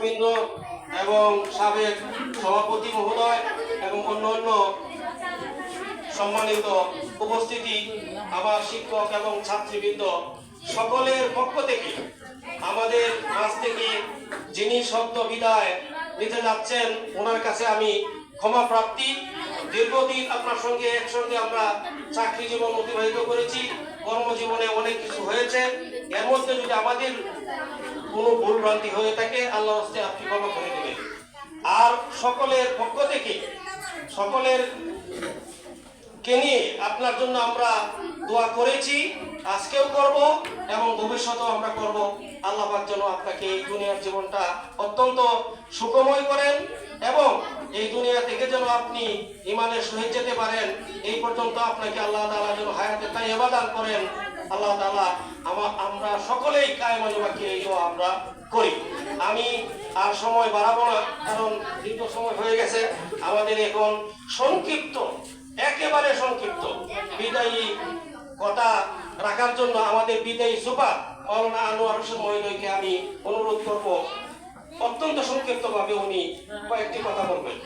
নেতৃবৃন্দ এবং সাবেক সভাপতি মহোদয় এবং অন্যান্য সম্মানিত উপস্থিতি, আবার শিক্ষক এবং ছাত্রীবৃন্দ, সকলের পক্ষ থেকে আমাদের কাছ থেকে যিনি শব্দ বিদায় নিতে যাচ্ছেন, ওনার কাছে আমি ক্ষমা প্রাপ্তি দীর্ঘদিন আপনার সঙ্গে, একসঙ্গে আমরা চাকরি জীবন অতিবাহিত করেছি। কর্মজীবনে অনেক কিছু হয়েছে। এর মধ্যে যদি আমাদের কোনো ভুল ভ্রান্তি হয়ে থাকে আল্লাহ হস্তে আপনি ক্ষমা করে দেবেন। আর সকলের পক্ষ থেকে, সকলের কে নিয়ে আপনার জন্য আমরা দোয়া করেছি, আজকেও করব এবং ভবিষ্যতেও আমরা করব। আল্লাহ যেন আপনাকে এই দুনিয়ার জীবনটা অত্যন্ত সুখময় করেন এবং দুনিয়া থেকে যেন আপনি ইমানের সহিত যেতে পারেন, এই পর্যন্ত আপনাকে আল্লাহ তাআলা যেন হায়াতে তাই দান করেন। আল্লাহ তাআলা আমার আমরা সকলেই কায়মানুবাকে এই দোয়া আমরা করি। আমি আর সময় বাড়াবো না, কারণ দীর্ঘ সময় হয়ে গেছে। আমাদের এখন সংক্ষিপ্ত, একেবারে সংক্ষিপ্ত বিদায়ী কথা রাখার জন্য আমাদের বিদায়ী সুপার মৌলানা আনোয়ার হোসেন মহিলকে আমি অনুরোধ করব, অত্যন্ত সংক্ষিপ্ত ভাবে উনি কয়েকটি কথা বলবেন।